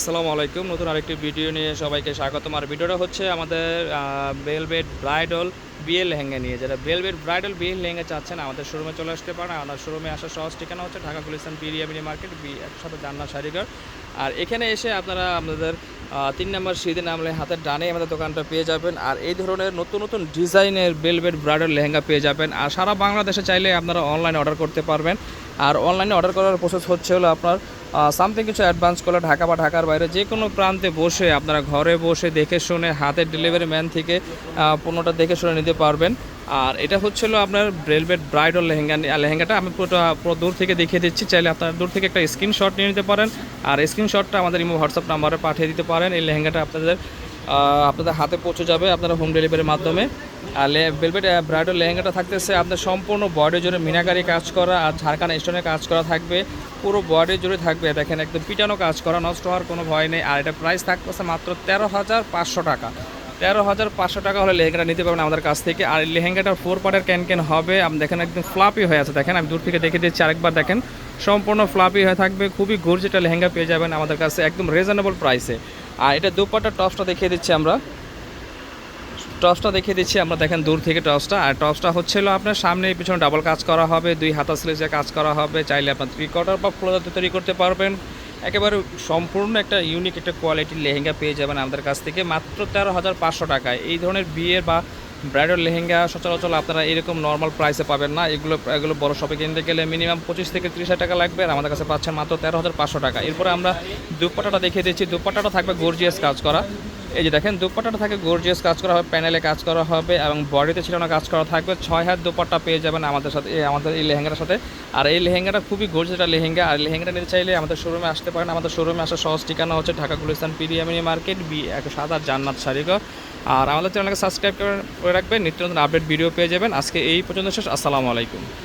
আসসালামু আলাইকুম। নতুন আরেকটি ভিডিও নিয়ে সবাইকে স্বাগতম। আর ভিডিওটা হচ্ছে আমাদের বেলবেট ব্রাইডল বিয়ে লেহেঙ্গা নিয়ে। যারা বেলবেট ব্রাইডল বিয়ে লেহেঙ্গা চাচ্ছেন, আমাদের শোরুমে চলে আসতে পারেন। আমাদের শোরুমে আসার সহজ ঠিকানা হচ্ছে ঢাকা গুলিস্তান বিরিয়ামিনি মার্কেট, বি, একসাথে জান্না শাড়িঘর আর এখানে এসে আপনারা আপনাদের তিন নম্বর সিঁড়ি নামলে হাতের ডানে আমাদের দোকানটা পেয়ে যাবেন। আর এই ধরনের নতুন নতুন ডিজাইনের বেলবেট ব্রাইডাল লেহেঙ্গা পেয়ে যাবেন। আর সারা বাংলাদেশে চাইলে আপনারা অনলাইনে অর্ডার করতে পারবেন। আর অনলাইনে অর্ডার করার প্রসেস হচ্ছে হলো আপনার সামথিং কিছু অ্যাডভান্স করলে ঢাকা বা ঢাকার বাইরে যে কোনো প্রান্তে বসে আপনারা ঘরে বসে দেখে শুনে হাতের ডেলিভারি ম্যান থেকে পণ্যটা দেখে শুনে নিতে পারবেন। আর এটা হচ্ছিল আপনার ব্রেলবেট ব্রাইডাল লেহেঙ্গা লেহেঙ্গাটা আমি পুরোটা পুরো দূর থেকে দেখিয়ে দিচ্ছি। চাইলে আপনারা দূর থেকে একটা স্ক্রিনশট নিয়ে নিতে পারেন। আর স্ক্রিনশটটা আমাদের ইমো হোয়াটসঅ্যাপ নাম্বারে পাঠিয়ে দিতে পারেন। এই লেহেঙ্গাটা আপনাদের আপনাদের হাতে পৌঁছে যাবে আপনারা হোম ডেলিভারির মাধ্যমে। আর ভেলভেট ব্রাইডাল লেহেঙ্গাটা থাকতেছে, আপনার সম্পূর্ণ বডি জুড়ে মিনাকারি কাজ করা আর ঝাড়খান স্টোনের কাজ করা থাকবে, পুরো বডি জুড়ে থাকবে। দেখেন, একদম পিটানো কাজ করা, নষ্ট হওয়ার কোনো ভয় নেই। আর এটা প্রাইস থাকতেছে মাত্র তেরো হাজার পাঁচশো টাকা। তেরো হাজার পাঁচশো টাকা হলে লেহেঙ্গাটা নিতে পারবেন আমাদের কাছ থেকে। আর লেহেঙ্গাটার ফোর পার্টের ক্যান ক্যান হবে আপনি দেখেন, একদম ফ্লাপি হয়ে আছে। দেখেন, আমি দূর থেকে দেখে দিচ্ছি। আরেকবার দেখেন সম্পূর্ণ ফ্লাপি হয়ে থাকবে, খুবই গর্জিটা লেহেঙ্গা পেয়ে যাবেন আমাদের কাছে একদম রিজনেবল প্রাইসে আর এটা দুপাটার টপসটা দেখিয়ে দিচ্ছি আমরা। টপসটা দেখিয়ে দিচ্ছি, আমরা দেখেন দূর থেকে টপসটা। আর টপসটা হচ্ছিল আপনার সামনে, পিছনে ডাবল কাজ করা হবে, দুই হাতা স্লিজে কাজ করা হবে। চাইলে আপনার থ্রি কোয়ার্টার বা ফ্লোরাতে তৈরি করতে পারবেন। একেবারে সম্পূর্ণ একটা ইউনিক একটা কোয়ালিটির লেহেঙ্গা পেয়ে যাবেন আমাদের কাছ থেকে, মাত্র তেরো হাজার পাঁচশো টাকায়। এই ধরনের বিয়ের বা ব্রাইডাল লেহেঙ্গা সচরাচর আপনারা এরকম নর্মাল প্রাইসে পাবেন না। এগুলো এগুলো বড় শপে কিনতে গেলে মিনিমাম পঁচিশ থেকে ত্রিশ হাজার টাকা লাগবে আর আমাদের কাছে পাচ্ছেন মাত্র তেরো হাজার পাঁচশো টাকা। এরপরে আমরা দুপাটাটা দেখিয়ে দিচ্ছি। দুপাটাটা থাকবে গর্জিয়াস কাজ করা। এই যে দেখেন, দুপাট্টাটা থাকে গর্জিয়াস কাজ করা হবে প্যানেলে কাজ করা হবে এবং বডিতে ছিল না, কাজ করা থাকবে। ছয় হাত দুপাট্টা পেয়ে যাবেন আমাদের সাথে আমাদের এই লেহেঙ্গাটার সাথে। আর এই লেহেঙ্গাটা খুবই গর্জিয়াস একটা লেহেঙ্গা। আর লেহেঙ্গাটা নিতে চাইলে আমাদের শোরুমে আসতে পারেন। আমাদের শোরুমে আসার সহজ ঠিকানা হচ্ছে ঢাকা গুলিস্তান পিরিয়ামিনি মার্কেট, বি এক সাদা জান্নাত শাড়িঘর আর আমাদের চ্যানেলকে সাবস্ক্রাইব করে রাখবেন। নিত্য নতুন আপডেট ভিডিও পেয়ে যাবেন। আজকে এই পর্যন্ত শেষ। আসসালামু আলাইকুম।